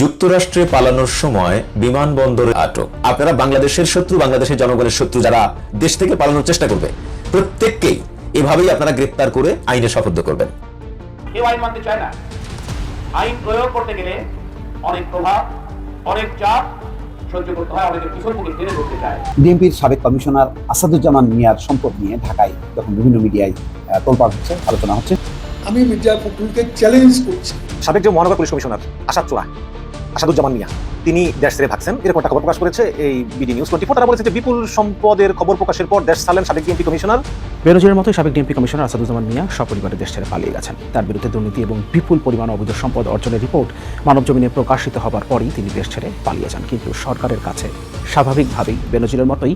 যুক্তরাষ্ট্রে পালানোর সময় বিমানবন্দরে আটক। আপনারা বাংলাদেশের শত্রু বাংলাদেশের জনগণের শত্রু যারা দেশ থেকে পালানোর চেষ্টা করবে প্রত্যেককেই এভাবেই আপনারা গ্রেপ্তার করে আইনে শপথ করবেন। কেউ আইন মানতে চায় না। আইন প্রয়োগ করতে গেলে অনেক প্রভাব অনেক চাপ হয় বিএনপির সাবেক কমিশনার আসাদুজ্জামান মিয়ার সম্পদ নিয়ে ঢাকায় যখন বিভিন্ন মিডিয়ায় তোলপাড় হচ্ছে আলোচনা হচ্ছে। আমি মির্জা ফখরুলকে চ্যালেঞ্জ করছি। সাবেক যে মহানগর পুলিশ কমিশনার আসাদ চোরা আসাদুজ্জামান মিয়া। তিনি দেশ ছেড়ে ভাগছেন। এরকম একটা খবর প্রকাশ করেছে এই বিডি নিউজ টোয়েন্টি তারা বলেছে যে বিপুল সম্পদের খবর প্রকাশের পর দেশ ছাড়লেন সাবেক ডিএমপি কমিশনার। বেরোজের মতো সাবেক ডিএমপি কমিশনার আসাদুজ্জামান মিয়া সপরিবারে দেশ ছেড়ে পালিয়ে গেছেন। তার বিরুদ্ধে দুর্নীতি এবং বিপুল পরিমাণ অবৈধ সম্পদ অর্জনের রিপোর্ট মানব জমিনে প্রকাশিত হবার পরই তিনি দেশ ছেড়ে পালিয়ে যান। কিন্তু সরকারের কাছে স্বাভাবিকভাবেই বেনজিরের মতোই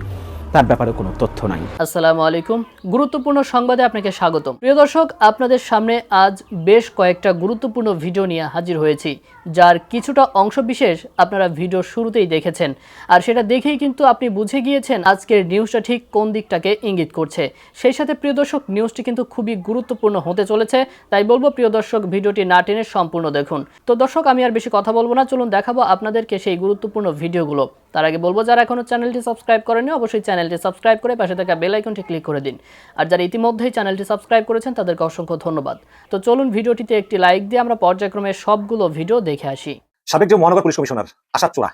তার ব্যাপারে কোনো তথ্য নাই। আসসালামু আলাইকুম। গুরুত্বপূর্ণ সংবাদে আপনাকে স্বাগতম। প্রিয় দর্শক, আপনাদের সামনে আজ বেশ কয়েকটা গুরুত্বপূর্ণ ভিডিও নিয়ে হাজির হয়েছি, যার কিছুটা অংশ বিশেষ আপনারা ভিডিও শুরুতেই দেখেছেন। আর সেটা দেখেই কিন্তু আপনি বুঝে গিয়েছেন আজকের নিউজটা ঠিক কোন দিকটাকে ইঙ্গিত করছে। সেই সাথে প্রিয় দর্শক, নিউজটি কিন্তু খুবই গুরুত্বপূর্ণ হতে চলেছে, তাই বলব প্রিয় দর্শক, ভিডিওটি না টেনে সম্পূর্ণ দেখুন। তো দর্শক, আমি আর বেশি কথা বলব না, চলুন দেখাবো আপনাদেরকে সেই গুরুত্বপূর্ণ ভিডিওগুলো। তার আগে বলব, যারা এখনও চ্যানেলটি সাবস্ক্রাইব করেনি অবশ্যই চ্যানেলটি সাবস্ক্রাইব করে পাশে থাকা বেল আইকনটি ক্লিক করে দিন। আর যারা ইতিমধ্যেই চ্যানেলটি সাবস্ক্রাইব করেছেন, তাদেরকে অসংখ্য ধন্যবাদ। তো চলুন ভিডিওটিতে একটি লাইক দিয়ে আমরা পর্যায়ক্রমে সবগুলো ভিডিও দেখে আসি। সাবেক যে মহানগর পুলিশ কমিশনার আসাদ চোরা,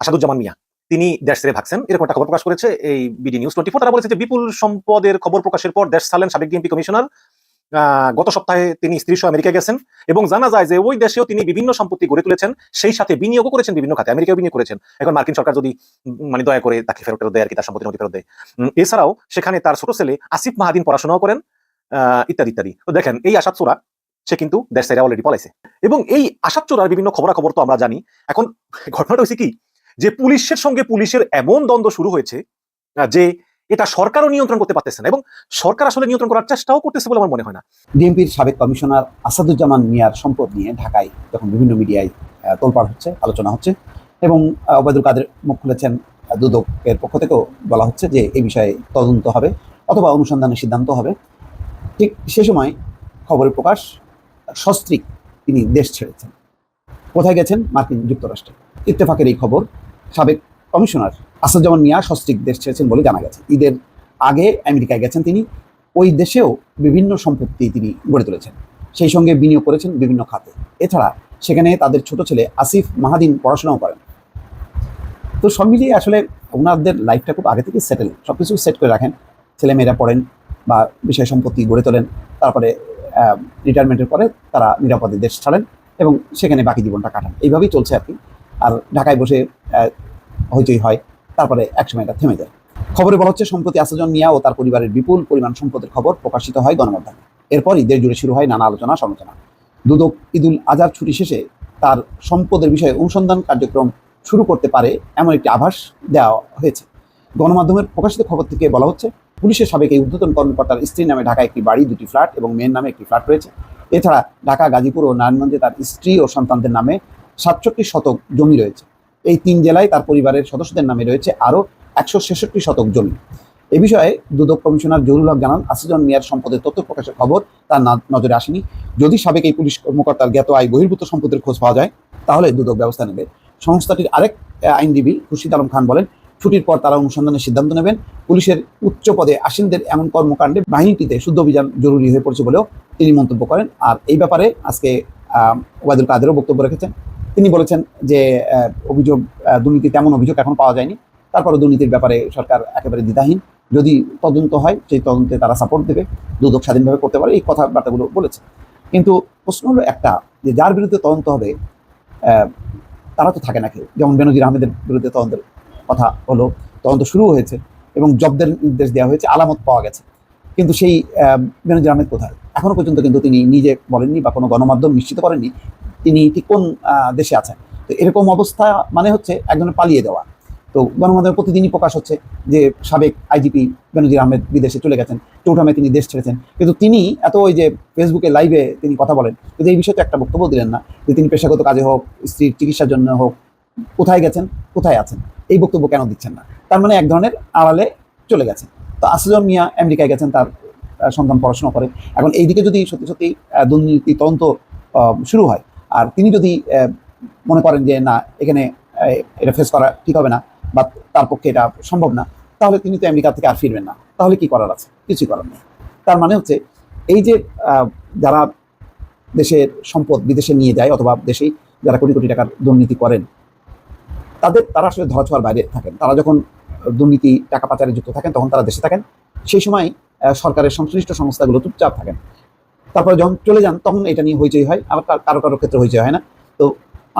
আসাদুজ্জামান মিয়া, তিনি দেশ ছেড়ে ভাগছেন। এরকম একটা খবর প্রকাশ করেছে এই বিডি নিউজ টোয়েন্টি ফোর। তারা বলেছে যে বিপুল সম্পদের খবর প্রকাশের পর দেশ ছাড়লেন সাবেক ডিএমপি কমিশনার গত সপ্তাহে তিনি স্ত্রী সহ আমেরিকা গেছেন এবং জানা যায় যে ওই দেশেও তিনি বিভিন্ন সম্পত্তি গড়ে তুলেছেন, সেই সাথে বিনিয়োগও করেছেন, বিভিন্ন খাতে আমেরিকাও বিনিয়োগ করেছেন। এখন মার্কিন সরকার যদি মানে দয়া করে তাকে ফেরত দেয় আর কি, তার সম্পত্তি নদী ফেরত দেয়। এছাড়াও সেখানে তার ছোট ছেলে আসিফ মাহাদিন পড়াশোনাও করেন ইত্যাদি ইত্যাদি। তো দেখেন, এই আসাদ চোরা, সে কিন্তু দেশ ছেড়ে অলরেডি পলাইছে। এবং এই আসাদ চোরার বিভিন্ন খবরাখবর তো আমরা জানি। এখন ঘটনাটা হয়েছে কি? যে পুলিশের সঙ্গে পুলিশের এমন দ্বন্দ্ব শুরু হয়েছে যে এটা সরকারও নিয়ন্ত্রণ করতে পারতেছে না এবং সরকার আসলে নিয়ন্ত্রণ করার চেষ্টাও করতেছে বলে আমার মনে হয় না। বিএনপির সাবেক কমিশনার আসাদুজ্জামান মিয়ার সম্পদ নিয়ে ঢাকায় যখন বিভিন্ন মিডিয়ায় তোলপাড় হচ্ছে, আলোচনা হচ্ছে এবং ওবায়দুল কাদের মুখ খুলেছেন দুদকের পক্ষ থেকেও বলা হচ্ছে যে এই বিষয়ে তদন্ত হবে অথবা অনুসন্ধানের সিদ্ধান্ত হবে। ঠিক সে সময় খবরের প্রকাশ, সস্ত্রীক তিনি দেশ ছেড়েছেন। কোথায় গেছেন? মার্কিন যুক্তরাষ্ট্রে। ইত্তেফাকের এই খবর সাবেক কমিশনার আসাদুজ্জামান মিয়া সস্ত্রীক দেশ ছেড়েছেন বলে জানা গেছে। ঈদের আগে আমেরিকায় গেছেন তিনি, ওই দেশেও বিভিন্ন সম্পত্তি তিনি গড়ে তুলেছেন। সেই সঙ্গে বিনিয়োগ করেছেন বিভিন্ন খাতে। এছাড়া সেখানে তাদের ছোট ছেলে আসিফ মাহাদিন পড়াশোনাও করেন। তো সব মিলিয়ে আসলে ওনাদের লাইফটা খুব আগে থেকে সেটেল সব কিছু সেট করে রাখেন। ছেলেমেয়েরা পড়েন বা বিষয় সম্পত্তি গড়ে তোলেন। তারপরে রিটায়ারমেন্টের পরে তারা নিরাপদে দেশ ছাড়েন এবং সেখানে বাকি জীবনটা কাটান। এইভাবেই চলছে আর কি। আর ঢাকায় বসে হইচই হয়, তারপরে একসময় এটা থেমে যায়। খবরে বলা হচ্ছে, সম্প্রতি আসাজন মিয়া ও তার পরিবারের বিপুল পরিমাণ সম্পদের খবর প্রকাশিত হয় গণমাধ্যমে। এরপরই দেশ জুড়ে শুরু হয় নানা আলোচনা, সমালোচনা। দুদক ঈদুল আজহার ছুটি শেষে তার সম্পদের বিষয়ে অনুসন্ধান কার্যক্রম শুরু করতে পারে এমন একটি আভাস দেওয়া হয়েছে। গণমাধ্যমের প্রকাশিত খবর থেকে বলা হচ্ছে, পুলিশের সাবেক এই উদ্বোধন কর্মকর্তার স্ত্রীর নামে ঢাকায় একটি বাড়ি, দুটি ফ্ল্যাট এবং মেয়ের নামে একটি ফ্ল্যাট রয়েছে। এছাড়া ঢাকা, গাজীপুর ও নারায়ণগঞ্জে তার স্ত্রী ও সন্তানদের নামে সাতষট্টি শতক জমি রয়েছে। এই তিন জেলায় তার পরিবারের সদস্যদের নামে রয়েছে আরও একশো ছেষট্টি শতক জমি। এ বিষয়ে দুদক কমিশনার জহুরুল হক জানান, আসিজন মিয়ার সম্পদের তথ্য প্রকাশের খবর তার নজরে আসেনি। যদি সাবেক এই পুলিশ কর্মকর্তার জ্ঞাত আয় বহির্ভূত সম্পদের খোঁজ পাওয়া যায়, তাহলে দুদক ব্যবস্থা নেবে। সংস্থাটির আরেক আইনজীবী খুরশিদ আলম খান বলেন, ছুটির পর তারা অনুসন্ধানের সিদ্ধান্ত নেবেন। পুলিশের উচ্চ পদে আসীনদের এমন কর্মকাণ্ডে বাহিনীটিতে শুদ্ধ অভিযান জরুরি হয়ে পড়ছে বলেও তিনি মন্তব্য করেন। আর এই ব্যাপারে আজকে ওবায়দুল কাদেরও বক্তব্য রেখেছেন। তিনি বলেছেন যে অভিযোগ দুর্নীতি তেমন অভিযোগ এখন পাওয়া যায়নি। তারপরে দুর্নীতির ব্যাপারে সরকার একেবারে দ্বিধাহীন। যদি তদন্ত হয়, সেই তদন্তে তারা সাপোর্ট দেবে, দুদক স্বাধীনভাবে করতে পারে, এই কথাবার্তাগুলো বলেছে। কিন্তু প্রশ্ন হলো একটা, যে যার বিরুদ্ধে তদন্ত হবে তারা তো থাকে না কেউ। যেমন বেনজির আহমেদের বিরুদ্ধে তদন্তের কথা হলো, তদন্ত শুরু হয়েছে এবং জব্দের নির্দেশ দেওয়া হয়েছে, আলামত পাওয়া গেছে। কিন্তু সেই বেনজির আহমেদ কোথায়? এখনও পর্যন্ত কিন্তু তিনি নিজে বলেননি বা কোনো গণমাধ্যম নিশ্চিত করেননি তিনি ঠিক কোন দেশে আছেন। তো এরকম অবস্থা মানে হচ্ছে একজনের পালিয়ে দেওয়া। তো গণমাধ্যমে প্রতিদিনই প্রকাশ হচ্ছে যে সাবেক আইজিপি বেনজির আহমেদ বিদেশে চলে গেছেন চৌঠামে তিনি দেশ ছেড়েছেন। কিন্তু তিনি এত ওই যে ফেসবুকে লাইভে তিনি কথা বলেন, কিন্তু এই বিষয়ে তো একটা বক্তব্য দিলেন না যে তিনি পেশাগত কাজে হোক, স্ত্রীর চিকিৎসার জন্য হোক, কোথায় গেছেন, কোথায় আছেন, এই বক্তব্য কেন দিচ্ছেন না? তার মানে এক ধরনের আড়ালে চলে গেছেন। তো আসিজন মিয়া আমেরিকায় গেছেন, তার সন্তান পড়াশোনা করে। এখন এইদিকে যদি সত্যি সত্যি দুর্নীতি তদন্ত শুরু হয় আর তিনি যদি মনে করেন যে না, এখানে এটা ফেস করা ঠিক হবে না, বা তার পক্ষে এটা সম্ভব না, তাহলে তিনি তো আমেরিকা থেকে আর ফিরবেন না। তাহলে কি করার আছে? কিছুই করার নেই। তার মানে হচ্ছে, এই যে যারা দেশের সম্পদ বিদেশে নিয়ে যায় অথবা দেশেই যারা কোটি কোটি টাকার দুর্নীতি করেন, তাদের, তারা আসলে ধরাছোঁয়ার বাইরে থাকেন। তারা যখন দুর্নীতি, টাকা পাচারে যুক্ত থাকেন, তখন তারা দেশে থাকেন। সেই সময় সরকারের সংশ্লিষ্ট সংস্থাগুলো চুপচাপ থাকেন। তারপরে যখন চলে যান, তখন এটা নিয়ে হইচই হয়। আবার কারও কারও ক্ষেত্রে হইচই হয় না। তো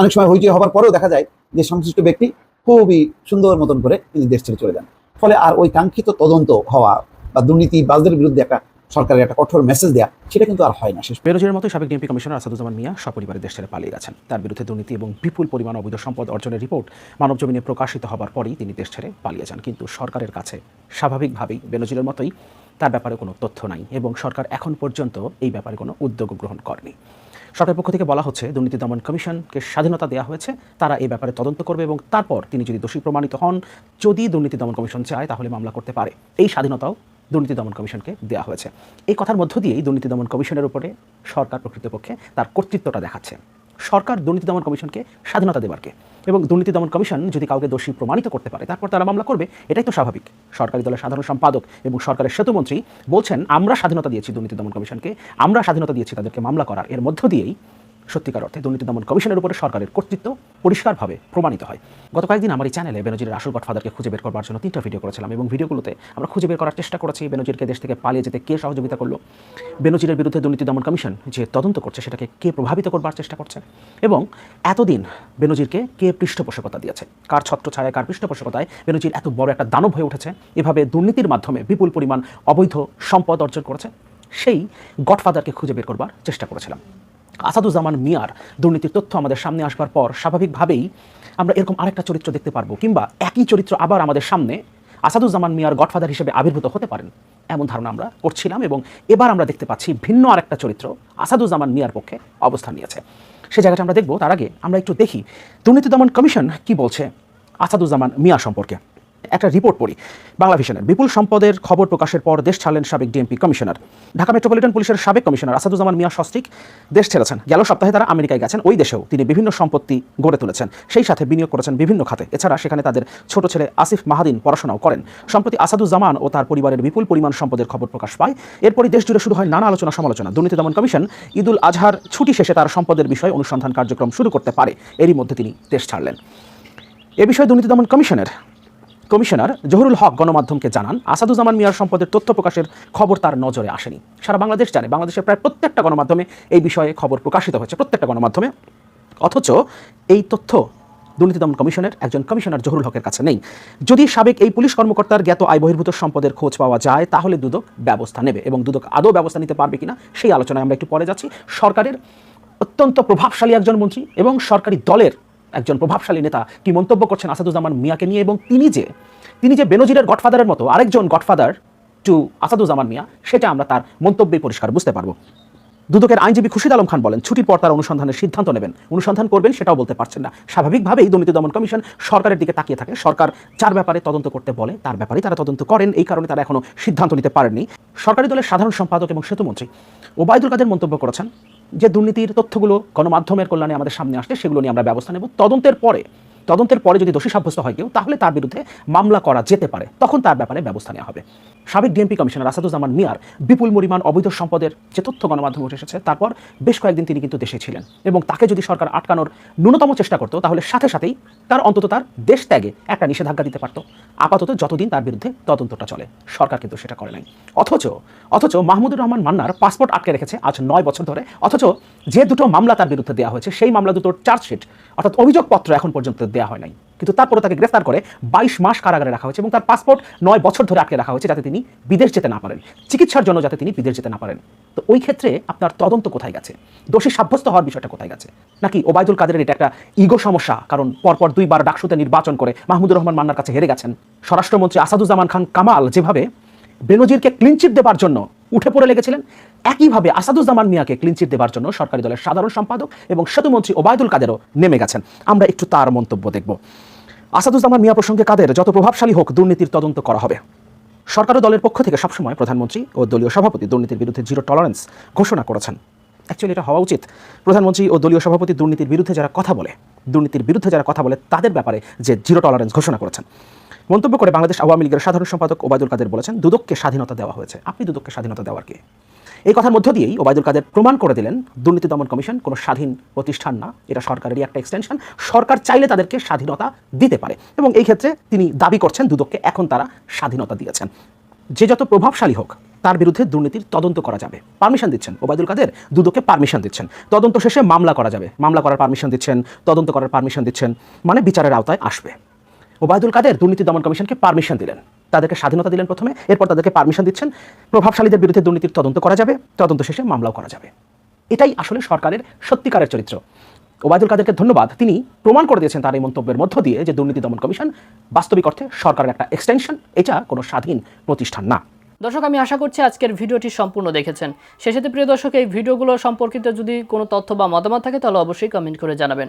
অনেক সময় হইচই হবার পরেও দেখা যায় যে সংশ্লিষ্ট ব্যক্তি খুবই সুন্দর মতন করে তিনি দেশ ছেড়ে চলে যান। ফলে আর ওই কাঙ্ক্ষিত তদন্ত হওয়া বা দুর্নীতিবাজদের বিরুদ্ধে একটা সরকারের একটা কঠোর মেসেজ দেওয়া সেটা কিন্তু আর হয় না শেষ বেরোজের মতো সাবেক ডিএমপি কমিশনার আসাদুজ্জামান মিয়া সপরিবারে দেশ ছেড়ে পালিয়ে গেছেন। তার বিরুদ্ধে দুর্নীতি এবং বিপুল পরিমাণ অবৈধ সম্পদ অর্জনের রিপোর্ট মানব জমিনে প্রকাশিত হবার পরেই তিনি দেশ ছেড়ে পালিয়ে যান। কিন্তু সরকারের কাছে স্বাভাবিকভাবেই বেনজিরের মতোই তার ব্যাপারে কোনো তথ্য নাই এবং সরকার এখন পর্যন্ত এই ব্যাপারে কোনো উদ্যোগ গ্রহণ করেনি। সরকারের পক্ষ থেকে বলা হচ্ছে, দুর্নীতি দমন কমিশনকে স্বাধীনতা দেওয়া হয়েছে, তারা এই ব্যাপারে তদন্ত করবে এবং তারপর তিনি যদি দোষী প্রমাণিত হন, যদি দুর্নীতি দমন কমিশন চায়, তাহলে মামলা করতে পারে। এই স্বাধীনতাও দুর্নীতি দমন কমিশনকে দেওয়া হয়েছে। এই কথার মধ্য দিয়েই দুর্নীতি দমন কমিশনের উপরে সরকার প্রকৃতপক্ষে তার কর্তৃত্বটা দেখাচ্ছে। সরকার দুর্নীতি দমন কমিশনকে স্বাধীনতা দেবারকে এবং দুর্নীতি দমন কমিশন যদি কাউকে দোষী প্রমাণিত করতে পারে, তারপর তারা মামলা করবে, এটাই তো স্বাভাবিক। সরকারি দলের সাধারণ সম্পাদক এবং সরকারের সেতুমন্ত্রী বলছেন, আমরা স্বাধীনতা দিয়েছি দুর্নীতি দমন কমিশনকে, আমরা স্বাধীনতা দিয়েছি তাদেরকে মামলা করার। এর মধ্য দিয়েই সত্যিকার অর্থে দুর্নীতি দমন কমিশনের উপরে সরকারের কর্তৃত্ব পরিষ্কারভাবে প্রমাণিত হয়। গত কয়েকদিন আমার এই চ্যানেলে বেনজিরের আসল গডফাদারকে খুঁজে বের করবার জন্য তিনটা ভিডিও করেছিলাম এবং ভিডিওগুলোতে আমরা খুঁজে বের করার চেষ্টা করেছি বেনজিরকে দেশ থেকে পালিয়ে যেতে কে সহযোগিতা করল, বেনজিরের বিরুদ্ধে দুর্নীতি দমন কমিশন যে তদন্ত করছে সেটাকে কে প্রভাবিত করবার চেষ্টা করছে এবং এতদিন বেনজিরকে কে পৃষ্ঠপোষকতা দিয়েছে, কার ছত্র ছায় কার পৃষ্ঠপোষকতায় বেনজির এত বড় একটা দানব হয়ে উঠেছে, এভাবে দুর্নীতির মাধ্যমে বিপুল পরিমাণ অবৈধ সম্পদ অর্জন করেছে, সেই গডফাদারকে খুঁজে বের করবার চেষ্টা করেছিলাম। আসাদুজ্জামান মিয়ার দুর্নীতির তথ্য আমাদের সামনে আসবার পর স্বাভাবিকভাবেই আমরা এরকম আরেকটা চরিত্র দেখতে পারব, কিংবা একই চরিত্র আবার আমাদের সামনে আসাদুজ্জামান মিয়ার গডফাদার হিসেবে আবির্ভূত হতে পারেন, এমন ধারণা আমরা করছিলাম এবং এবার আমরা দেখতে পাচ্ছি ভিন্ন আরেকটা চরিত্র আসাদুজ্জামান মিয়ার পক্ষে অবস্থান নিয়েছে। সে জায়গাটা আমরা দেখব, তার আগে আমরা একটু দেখি দুর্নীতি দমন কমিশন কি বলছে আসাদুজ্জামান মিয়া সম্পর্কে। একটা রিপোর্ট পড়ি। বাংলা ভিশনের বিপুল সম্পদের খবর প্রকাশের পর দেশ ছাড়লেন সাবেক ডিএমপি কমিশনার। ঢাকা মেট্রোপলিটন পুলিশের সাবেক কমিশনার আসাদুজ্জামান মিয়া সস্ত্রিক দেশ ছেড়েছেন। গেল সপ্তাহে তারা আমেরিকায় গেছেন। ওই দেশেও তিনি বিভিন্ন সম্পত্তি গড়ে তুলেছেন। সেই সাথে বিনিয়োগ করেছেন বিভিন্ন খাতে। এছাড়া সেখানে তাদের ছোট ছেলে আসিফ মাহাদিন পড়াশোনাও করেন। সম্প্রতি আসাদুজ্জামান ও তার পরিবারের বিপুল পরিমাণ সম্পদের খবর প্রকাশ পায়। এরপরই দেশ জুড়ে শুরু হয় নানা আলোচনা সমালোচনা। দুর্নীতি দমন কমিশন ঈদুল আজহার ছুটি শেষে তার সম্পদের বিষয়ে অনুসন্ধান কার্যক্রম শুরু করতে পারে। এরই মধ্যে তিনি দেশ ছাড়লেন। এ বিষয়ে দুর্নীতি দমন কমিশনের কমিশনার জহুরুল হক গণমাধ্যমকে জানান, আসাদুজ্জামান মিয়ার সম্পদের তথ্য প্রকাশের খবর তার নজরে আসেনি। সারা বাংলাদেশ জানে বাংলাদেশের প্রায় প্রত্যেকটা গণমাধ্যমে এই বিষয়ে খবর প্রকাশিত হয়েছে, প্রত্যেকটা গণমাধ্যমে। অথচ এই তথ্য দুর্নীতি দমন কমিশনের একজন কমিশনার জহুরুল হকের কাছে নেই। যদি সাবেক এই পুলিশ কর্মকর্তার জ্ঞাত আয় বহির্ভূত সম্পদের খোঁজ পাওয়া যায়, তাহলে দুদক ব্যবস্থা নেবে এবং দুদক আদৌ ব্যবস্থা নিতে পারবে কিনা, সেই আলোচনায় আমরা একটু পরে যাচ্ছি। সরকারের অত্যন্ত প্রভাবশালী একজন মন্ত্রী এবং সরকারি দলের একজন প্রভাবশালী নেতা কি মন্তব্য করছেন আসাদুজ্জামান মিয়াকে নিয়ে এবং তিনি যে তিনি যে বেনজিরের গডফাদারের মতো আরেকজন গডফাদার টু আসাদুজ্জামান মিয়া, সেটা আমরা তার মন্তব্যে পরিষ্কার বুঝতে পারব। দুদকের আইনজীবী খুশিদ আলম খান বলেন, ছুটির পর তারা অনুসন্ধানের সিদ্ধান্ত নেবেন। অনুসন্ধান করবেন সেটাও বলতে পারছেন না। স্বাভাবিকভাবেই দুর্নীতি দমন কমিশন সরকারের দিকে তাকিয়ে থাকে। সরকার যার ব্যাপারে তদন্ত করতে বলে, তার ব্যাপারে তারা তদন্ত করেন। এই কারণে তারা এখনও সিদ্ধান্ত নিতে পারেননি। সরকারি দলের সাধারণ সম্পাদক এবং সেতুমন্ত্রী ওবায়দুল কাদের মন্তব্য করেছেন যে, দুর্নীতির তথ্যগুলো গণমাধ্যমের কল্যাণে আমাদের সামনে আসলে সেগুলো নিয়ে আমরা ব্যবস্থা নেব। তদন্তের পরে তদন্তের পরে যদি দোষী সাব্যস্ত হয় কেউ, তাহলে তার বিরুদ্ধে মামলা করা যেতে পারে। তখন তার ব্যাপারে ব্যবস্থা নেওয়া হবে। সাবেক ডিএমপি কমিশনার আসাদুজ্জামান মিয়ার বিপুল পরিমাণ অবৈধ সম্পদের যে তথ্য গণমাধ্যমে উঠে এসেছে, তারপর বেশ কয়েকদিন তিনি কিন্তু দেশে ছিলেন এবং তাকে যদি সরকার আটকানোর ন্যূনতম চেষ্টা করতো, তাহলে সাথে সাথেই তার অন্তত তার দেশ ত্যাগে একটা নিষেধাজ্ঞা দিতে পারতো। আপাতত যতদিন তার বিরুদ্ধে তদন্তটা চলে, সরকার কিন্তু সেটা করে নাই। অথচ অথচ মাহমুদুর রহমান মান্নার পাসপোর্ট আটকে রেখেছে আজ নয় বছর ধরে। অথচ যে দুটো মামলা তার বিরুদ্ধে দেওয়া হয়েছে, সেই মামলা দুটোর চার্জশিট, অর্থাৎ অভিযোগপত্র এখন পর্যন্ত দেওয়া হয় নাই। কিন্তু তারপরে তাকে গ্রেফতার করে বাইশ মাস কারাগারে রাখা হয়েছে এবং তার পাসপোর্ট নয় বছর ধরে আটকে রাখা হয়েছে যাতে তিনি বিদেশ যেতে না পারেন। চিকিৎসার জন্য যাতে তিনি বিদেশ যেতে না পারেন। তো ওই ক্ষেত্রে আপনার তদন্ত কোথায় গেছে? দোষী সাব্যস্ত হওয়ার বিষয়টা কোথায় গেছে? নাকি ওবায়দুল কাদের এটা একটা ইগো সমস্যা, কারণ পরপর দুইবার ডাকসুতে নির্বাচন করে মাহমুদুর রহমান মান্নার কাছে হেরে গেছেন। স্বরাষ্ট্রমন্ত্রী আসাদুজ্জামান খান কামাল যেভাবে বেনজিরকে ক্লিনচিট দেবার জন্য উঠে পড়ে লেগেছিলেন। একইভাবে আসাদুজ্জামান মিয়াকে ক্লিনচিট দেবার জন্য সরকারি দলের সাধারণ সম্পাদক এবং সেতুমন্ত্রী ওবায়দুল কাদেরও নেমে গেছেন। আমরা একটু তার মন্তব্য দেখব। আসাদুজ্জামান মিয়া প্রসঙ্গে কাদের যত প্রভাবশালী হোক দুর্নীতির তদন্ত করা হবে। সরকার দলের পক্ষ থেকে সবসময় প্রধানমন্ত্রী ও দলীয় সভাপতি দুর্নীতির বিরুদ্ধে জিরো টলারেন্স ঘোষণা করেছেন। অ্যাকচুয়ালি এটা হওয়া উচিত। প্রধানমন্ত্রী ও দলীয় সভাপতি দুর্নীতির বিরুদ্ধে যারা কথা বলে, দুর্নীতির বিরুদ্ধে যারা কথা বলে তাদের ব্যাপারে যে জিরো টলারেন্স ঘোষণা করেছেন। মন্তব্য করে বাংলাদেশ আওয়ামী লীগের সাধারণ সম্পাদক ওবায়দুল কাদের বলেছেন, দুদককে স্বাধীনতা দেওয়া হয়েছে। আপনি দুদককে স্বাধীনতা দেওয়ার কে? এই কথার মধ্য দিয়েই ওবায়দুল কাদের প্রমাণ করে দিলেন, দুর্নীতি দমন কমিশন কোনো স্বাধীন প্রতিষ্ঠান না, এটা সরকারেরই একটা এক্সটেনশন সরকার চাইলে তাদেরকে স্বাধীনতা দিতে পারে। এবং এই ক্ষেত্রে তিনি দাবি করছেন, দুদককে এখন তারা স্বাধীনতা দিয়েছেন। যে যত প্রভাবশালী হোক, তার বিরুদ্ধে দুর্নীতির তদন্ত করা যাবে। পারমিশন দিচ্ছেন ওবায়দুল কাদের, দুদককে পারমিশন দিচ্ছেন। তদন্ত শেষে মামলা করা যাবে। মামলা করার পারমিশন দিচ্ছেন, তদন্ত করার পারমিশন দিচ্ছেন মানে বিচারের আওতায় আসবে। ওবায়দুল কাদের দুর্নীতি দমন কমিশনকে পারমিশন দিলেন। তাদেরকে স্বাধীনতা দিলেন প্রথমে, এরপর তাদেরকে পারমিশন দিচ্ছেন। প্রভাবশালীদের বিরুদ্ধে দুর্নীতির তদন্ত করা যাবে, তদন্ত শেষে মামলাও করা যাবে। এটাই আসলে সরকারের সত্যিকারের চরিত্র। ওবায়দুল কাদেরকে ধন্যবাদ। তিনি প্রমাণ করে দিয়েছেন তার এই মন্তব্যের মধ্য দিয়ে যে দুর্নীতি দমন কমিশন বাস্তবিক অর্থে সরকারের একটা এক্সটেনশন এটা কোনো স্বাধীন প্রতিষ্ঠান না। দর্শক, আমি আশা করছি আজকের ভিডিওটি সম্পূর্ণ দেখেছেন। শেষেতে প্রিয় দর্শক, এই ভিডিওগুলো সম্পর্কিত যদি কোনো তথ্য বা মতামত থাকে, তাহলে অবশ্যই কমেন্ট করে জানাবেন।